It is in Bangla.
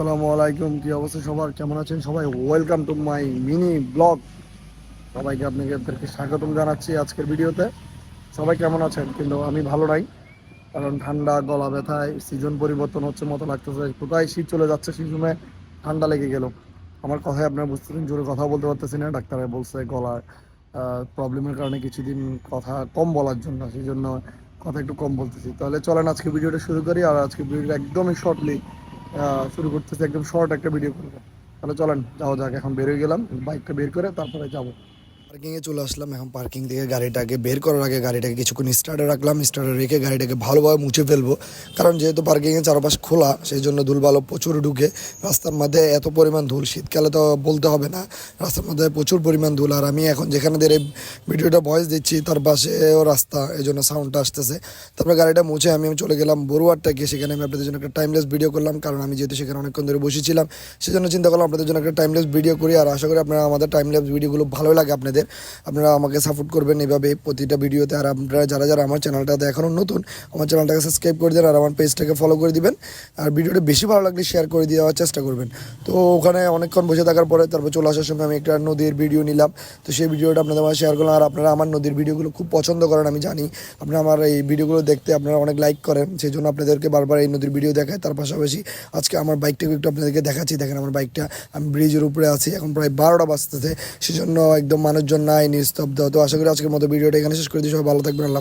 আসসালামু আলাইকুম, কি অবস্থা সবার? কেমন আছেন সবাই? Welcome to my mini blog সবাইকে আপনাদেরকে স্বাগতম জানাচ্ছি আজকের ভিডিওতে। সবাই কেমন আছেন? কিন্তু আমি ভালো নাই, কারণ ঠান্ডা, গলা ব্যথায় সিজন পরিবর্তন হচ্ছে, মতো লাগতেছে। কোথায় শীত চলে যাচ্ছে সিজনে ঠান্ডা লেগে গেল। আমার কথায় আপনারা বুঝতেছেন জোরে কথা বলতে পারতেছি না। ডাক্তারে বলছে গলার প্রবলেমের কারণে কিছুদিন কথা কম বলার জন্য সেই জন্য কথা একটু কম বলতেছি। তাহলে চলেন আজকে ভিডিওটা শুরু করি, আর আজকে ভিডিওটা একদমই শর্টলি শুরু করতেছি, একদম শর্ট একটা ভিডিও করব। তাহলে চলেন, যাওয়া যাক, এখন বের হয়ে গেলাম বাইকটা বের করে, তারপরে যাব। পার্কিংয়ে চলে আসলাম। এখন পার্কিং থেকে গাড়িটাকে বের করার আগে গাড়িটাকে কিছুক্ষণ স্টার্টে রাখলাম। স্টার্টে রেখে গাড়িটাকে ভালোভাবে মুছে ফেলব। কারণ যেহেতু পার্কিংয়ের চারপাশ খোলা, সেই জন্য ধুলবালো প্রচুর ঢুকে। রাস্তার মধ্যে এত পরিমাণ ধুল, শীতকালে তো বলতে হবে না। রাস্তার মধ্যে প্রচুর পরিমাণ ধুল। আর আমি এখন যেখানে দিয়ে এই ভিডিওটা ভয়েস দিচ্ছি, তার পাশেও রাস্তা। এই জন্য সাউন্ডটা আসতেছে। তারপরে গাড়িটা মুছে আমি চলে গেলাম বড়ুয়ারটা গিয়ে সেখানে আমি আপনাদের জন্য একটা টাইমলেস ভিডিও করলাম। কারণ আমি যেহেতু সেখানে অনেকক্ষণ ধরে বসেছিলাম, সেজন্য চিন্তা করলাম আপনাদের জন্য একটা টাইমলেস ভিডিও করি। আর আশা করি আপনারা আমাদের টাইমলেস ভিডিওগুলো ভালো লাগে আপনাদের। আপনারা আমাকে সাপোর্ট করবেন এভাবে প্রতিটা ভিডিওতে। আর আপনারা যারা যারা আমার চ্যানেলটাতে এখনও নতুন, আমার চ্যানেলটাকে সাবস্ক্রাইব করে দেন আর আমার পেজটাকে ফলো করে দিবেন। আর ভিডিওটা বেশি ভালো লাগলে শেয়ার করে দেওয়ার চেষ্টা করবেন। তো ওখানে অনেকক্ষণ বসে থাকার পরে তারপর চলে আসার সময় আমি একটা নদীর ভিডিও নিলাম। তো সেই ভিডিওটা আপনাদের মাঝে শেয়ার করলাম। আর আপনারা আমার নদীর ভিডিওগুলো খুব পছন্দ করেন, আমি জানি। আপনারা আমার এই ভিডিওগুলো দেখতে আপনারা অনেক লাইক করেন। সেই জন্য আপনাদেরকে বারবার এই নদীর ভিডিও দেখায়। তার পাশাপাশি আজকে আমার বাইকটাকে একটু আপনাদেরকে দেখাচ্ছি। দেখেন আমার বাইকটা আমি ব্রিজের উপরে আছি। এখন প্রায় বারোটা বাজতেছে। সেজন্য একদম মানুষজন নাই নিস্তব্ধ তো আশা করি আজকের মতো ভিডিওটা এখানে শেষ করে দিই। সবাই ভালো থাকবেন, আল্লাহ